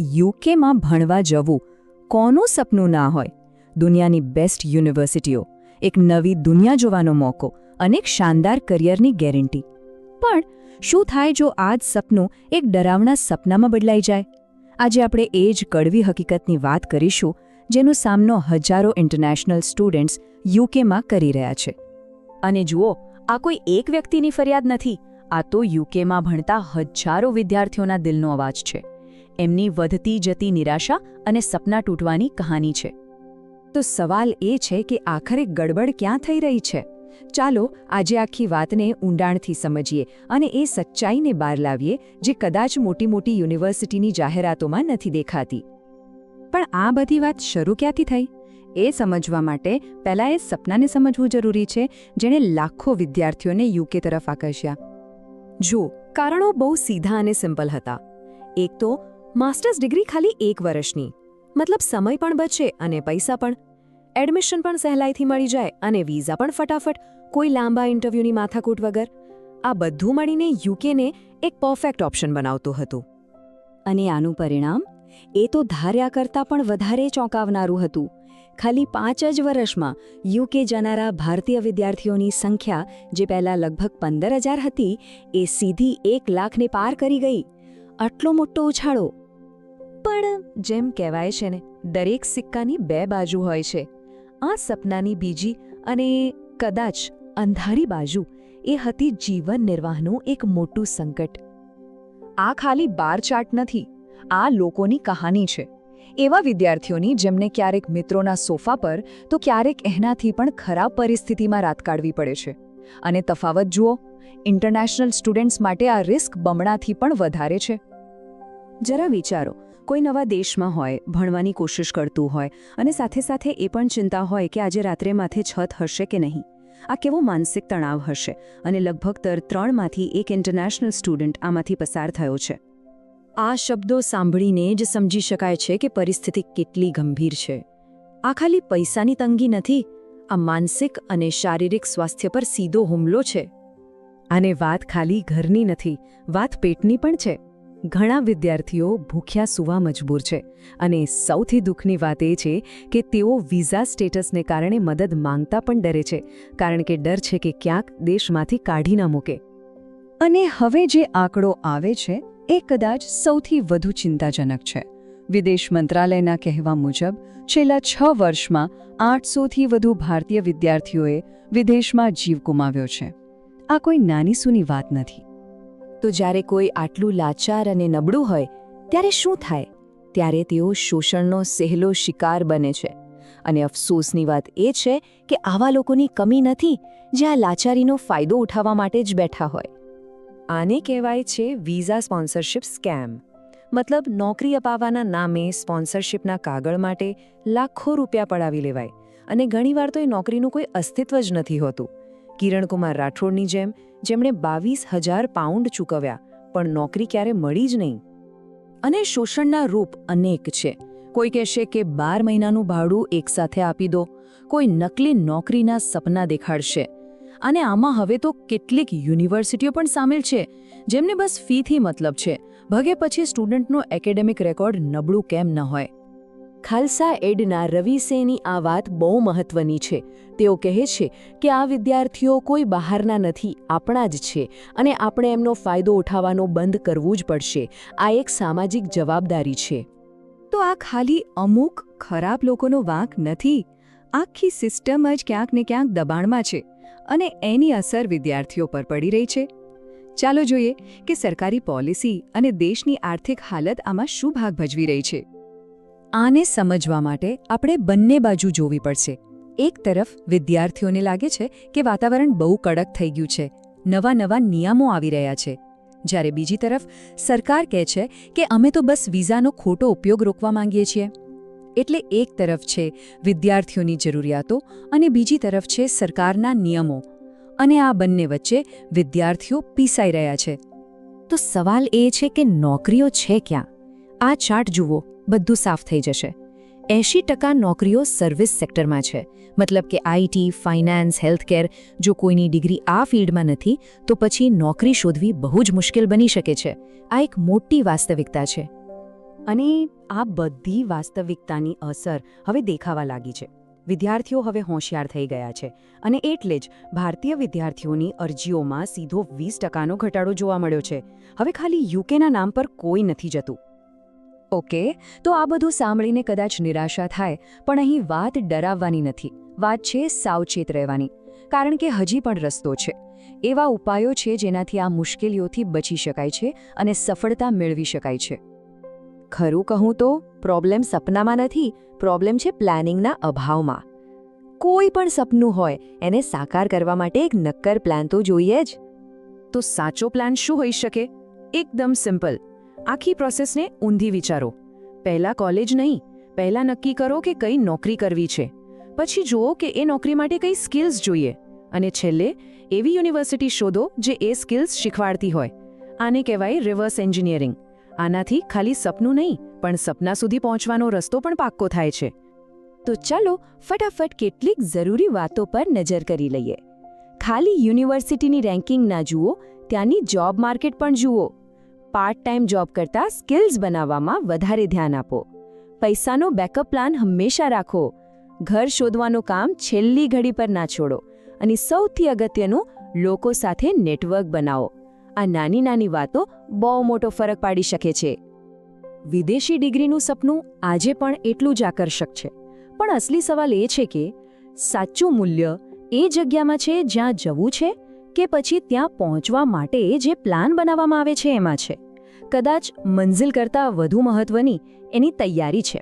યુકેમાં ભણવા જવું કોનું સપનું ના હોય? દુનિયાની બેસ્ટ યુનિવર્સિટીઓ, એક નવી દુનિયા જોવાનો મોકો અને એક શાનદાર કરિયરની ગેરંટી. પણ શું થાય જો આ જ સપનું એક ડરાવના સપનામાં બદલાઈ જાય? આજે આપણે એ જ કડવી હકીકતની વાત કરીશું જેનો સામનો હજારો ઇન્ટરનેશનલ સ્ટુડન્ટ્સ યુકેમાં કરી રહ્યા છે. અને જુઓ, આ કોઈ એક વ્યક્તિની ફરિયાદ નથી. આ તો યુકેમાં ભણતા હજારો વિદ્યાર્થીઓના દિલનો અવાજ છે. એમની વધતી જતી નિરાશા અને સપના તૂટવાની કહાની છે. તો સવાલ એ છે કે આખરે ગડબડ ક્યાં થઈ રહી છે? ચાલો આજે આખી વાતને ઊંડાણથી સમજીએ અને એ સચ્ચાઈને બહાર લાવીએ જે કદાચ મોટી મોટી યુનિવર્સિટીની જાહેરાતોમાં નથી દેખાતી. પણ આ બધી વાત શરૂ ક્યાંથી થઈ? એ સમજવા માટે પહેલાં એ સપનાને સમજવું જરૂરી છે, જેણે લાખો વિદ્યાર્થીઓને યુકે તરફ આકર્ષ્યા. જો કારણો બહુ સીધા અને સિમ્પલ હતા. એક તો માસ્ટર્સ ડિગ્રી ખાલી એક વર્ષની. મતલબ સમય પણ બચે અને પૈસા પણ. એડમિશન પણ સહેલાઈથી મળી જાય અને વિઝા પણ ફટાફટ, કોઈ લાંબા ઇન્ટરવ્યૂની માથાકૂટ વગર. આ બધું મળીને યુકેને એક પરફેક્ટ ઓપ્શન બનાવતું હતું. અને આનું પરિણામ? એ તો ધાર્યા કરતાં પણ વધારે ચોંકાવનારું હતું. ખાલી પાંચ જ વર્ષમાં યુકે જનારા ભારતીય વિદ્યાર્થીઓની સંખ્યા, જે પહેલાં લગભગ પંદર હજાર હતી, એ સીધી એક લાખને પાર કરી ગઈ. આટલો મોટો ઉછાળો પણ જેમ કહેવાય છે ને, દરેક સિક્કાની બે બાજુ હોય છે. આ સપનાની બીજી અને કદાચ અંધારી બાજુ એ હતી જીવન નિર્વાહનું એક મોટું સંકટ. આ ખાલી બાર ચાર્ટ નથી, આ લોકોની કહાની છે. એવા વિદ્યાર્થીઓની જેમને ક્યારેક મિત્રોના સોફા પર, તો ક્યારેક એનાથી પણ ખરાબ પરિસ્થિતિમાં રાત કાઢવી પડે છે. અને તફાવત જુઓ, ઇન્ટરનેશનલ સ્ટુડન્ટ્સ માટે આ રિસ્ક બમણાથી પણ વધારે છે. જરા વિચારો કોઈ નવા દેશમાં હોય, ભણવાની કોશિશ કરતું હોય અને સાથે સાથે એ પણ ચિંતા હોય કે આજે રાત્રે માથે છત હશે કે નહીં. આ કેવો માનસિક તણાવ હશે અને લગભગ તર ત્રણમાંથી એક ઇન્ટરનેશનલ સ્ટુડન્ટ આમાંથી પસાર થયો છે. આ શબ્દો સાંભળીને જ સમજી શકાય છે કે પરિસ્થિતિ કેટલી ગંભીર છે. આ ખાલી પૈસાની તંગી નથી, આ માનસિક અને શારીરિક સ્વાસ્થ્ય પર સીધો હુમલો છે. અને વાત ખાલી ઘરની નથી, વાત પેટની પણ છે. ઘણા વિદ્યાર્થીઓ ભૂખ્યા સુવા મજબૂર છે અને સૌથી દુઃખની વાત એ છે કે તેઓ વિઝા સ્ટેટસને કારણે મદદ માંગતા પણ ડરે છે, કારણ કે ડર છે કે ક્યાંક દેશમાંથી કાઢી ના મૂકે. અને હવે જે આંકડો આવે છે, એ કદાચ સૌથી વધુ ચિંતાજનક છે. વિદેશ મંત્રાલયના કહેવા મુજબ, છેલ્લા છ વર્ષમાં આઠસોથી વધુ ભારતીય વિદ્યાર્થીઓએ વિદેશમાં જીવ ગુમાવ્યો છે. આ કોઈ નાની સૂની વાત નથી. તો જ્યારે કોઈ આટલું લાચાર અને નબળું હોય, ત્યારે શું થાય? ત્યારે તેઓ શોષણનો સહેલો શિકાર બને છે. અને અફસોસની વાત એ છે કે આવા લોકોની કમી નથી, જે આ લાચારીનો ફાયદો ઉઠાવવા માટે જ બેઠા હોય. આને કહેવાય છે વિઝા સ્પોન્સરશિપ સ્કેમ. મતલબ નોકરી અપાવવાના નામે સ્પોન્સરશિપના કાગળ માટે લાખો રૂપિયા પડાવી લેવાય. અને ઘણીવાર તો એ નોકરીનું કોઈ અસ્તિત્વ જ નથી હોતું. કિરણકુમાર રાઠોડની જેમ જેમણે બાવીસ હજાર પાઉન્ડ ચૂકવ્યા, પણ નોકરી ક્યારે મળી જ નહીં. અને શોષણના રૂપ અનેક છે. કોઈ કહેશે કે બાર મહિનાનું ભાડું એકસાથે આપી દો, કોઈ નકલી નોકરીના સપના દેખાડશે. અને આમાં હવે તો કેટલીક યુનિવર્સિટીઓ પણ સામેલ છે, જેમને બસ ફીથી મતલબ છે. ભગે પછી સ્ટુડન્ટનો એકેડેમિક રેકોર્ડ નબળું કેમ ન હોય. ખાલસા એડના રવિ સેની આ વાત બહુ મહત્વની છે. તેઓ કહે છે કે આ વિદ્યાર્થીઓ કોઈ બહારના નથી, આપણા જ છે અને આપણે એમનો ફાયદો ઉઠાવવાનો બંધ કરવું જ પડશે. આ એક સામાજિક જવાબદારી છે. તો આ ખાલી અમુક ખરાબ લોકોનો વાંક નથી. આખી સિસ્ટમ જ ક્યાંક ને ક્યાંક દબાણમાં છે અને એની અસર વિદ્યાર્થીઓ પર પડી રહી છે. ચાલો જોઈએ કે સરકારી પોલિસી અને દેશની આર્થિક હાલત આમાં શું ભાગ ભજવી રહી છે. આને સમજવા માટે આપણે બંને બાજુ જોવી પડશે. એક તરફ વિદ્યાર્થીઓને લાગે છે કે વાતાવરણ બહુ કડક થઈ ગયું છે. નવા નવા નિયમો આવી રહ્યા છે. જ્યારે બીજી તરફ સરકાર કહે છે કે અમે તો બસ વિઝાનો ખોટો ઉપયોગ રોકવા માંગીએ છીએ. એટલે એક તરફ છે વિદ્યાર્થીઓની જરૂરિયાતો અને બીજી તરફ છે સરકારના નિયમો. અને આ બંને વચ્ચે વિદ્યાર્થીઓ પીસાઈ રહ્યા છે. તો સવાલ એ છે કે નોકરીઓ છે ક્યાં? આ ચાર્ટ જુઓ. બધું સાફ થઈ જશે. એંશી ટકા નોકરીઓ સર્વિસ સેક્ટરમાં છે. મતલબ કે આઈટી ફાઇનાન્સ, હેલ્થકેર, જો કોઈની ડિગ્રી આ ફિલ્ડમાં નથી, તો પછી નોકરી શોધવી બહુ જ મુશ્કેલ બની શકે છે. આ એક મોટી વાસ્તવિકતા છે. અને આ બધી વાસ્તવિકતાની અસર હવે દેખાવા લાગી છે. વિદ્યાર્થીઓ હવે હોશિયાર થઈ ગયા છે. અને એટલે જ ભારતીય વિદ્યાર્થીઓની અરજીઓમાં સીધો વીસ ટકાનો ઘટાડો જોવા મળ્યો છે. હવે ખાલી યુકેના નામ પર કોઈ નથી જતું. ઓકે, તો આ બધું સાંભળીને કદાચ નિરાશા થાય, પણ અહીં વાત ડરાવવાની નથી. વાત છે સાવચેત રહેવાની, કારણ કે હજી પણ રસ્તો છે. એવા ઉપાયો છે જેનાથી આ મુશ્કેલીઓથી બચી શકાય છે અને સફળતા મેળવી શકાય છે. ખરું કહું તો, પ્રોબ્લેમ સપનામાં નથી, પ્રોબ્લેમ છે પ્લાનિંગના અભાવમાં. કોઈ પણ સપનું હોય, એને સાકાર કરવા માટે એક નક્કર પ્લાન તો જોઈએ જ. તો સાચો પ્લાન શું હોઈ શકે? એકદમ સિમ્પલ. આખી પ્રોસેસને ઊંધી વિચારો. પહેલાં કોલેજ નહીં, પહેલાં નક્કી કરો કે કઈ નોકરી કરવી છે. પછી જુઓ કે એ નોકરી માટે કઈ સ્કિલ્સ જોઈએ. અને છેલ્લે, એવી યુનિવર્સિટી શોધો જે એ સ્કિલ્સ શીખવાડતી હોય. આને કહેવાય રિવર્સ એન્જિનિયરિંગ આનાથી ખાલી સપનું નહીં, પણ સપના સુધી પહોંચવાનો રસ્તો પણ પાક્કો થાય છે. તો ચાલો ફટાફટ કેટલીક જરૂરી વાતો પર નજર કરી લઈએ. ખાલી યુનિવર્સિટીની રેન્કિંગ ના જુઓ, ત્યાંની જોબ માર્કેટ પણ જુઓ. પાર્ટ ટાઈમ જોબ કરતાં સ્કિલ્સ બનાવવામાં વધારે ધ્યાન આપો. પૈસાનો બેકઅપ પ્લાન હંમેશા રાખો. ઘર શોધવાનું કામ છેલ્લી ઘડી પર ના છોડો અને સૌથી અગત્યનું લોકો સાથે નેટવર્ક બનાવો. આ નાની નાની વાતો બહુ મોટો ફરક પાડી શકે છે. વિદેશી ડિગ્રીનું સપનું આજે પણ એટલું જ આકર્ષક છે. પણ અસલી સવાલ એ છે કે સાચું મૂલ્ય એ જગ્યામાં છે જ્યાં જવું છે કે પછી ત્યાં પહોંચવા માટે જે પ્લાન બનાવવામાં આવે છે એમાં છે? કદાચ મંઝિલ કરતાં વધુ મહત્વની એની તૈયારી છે.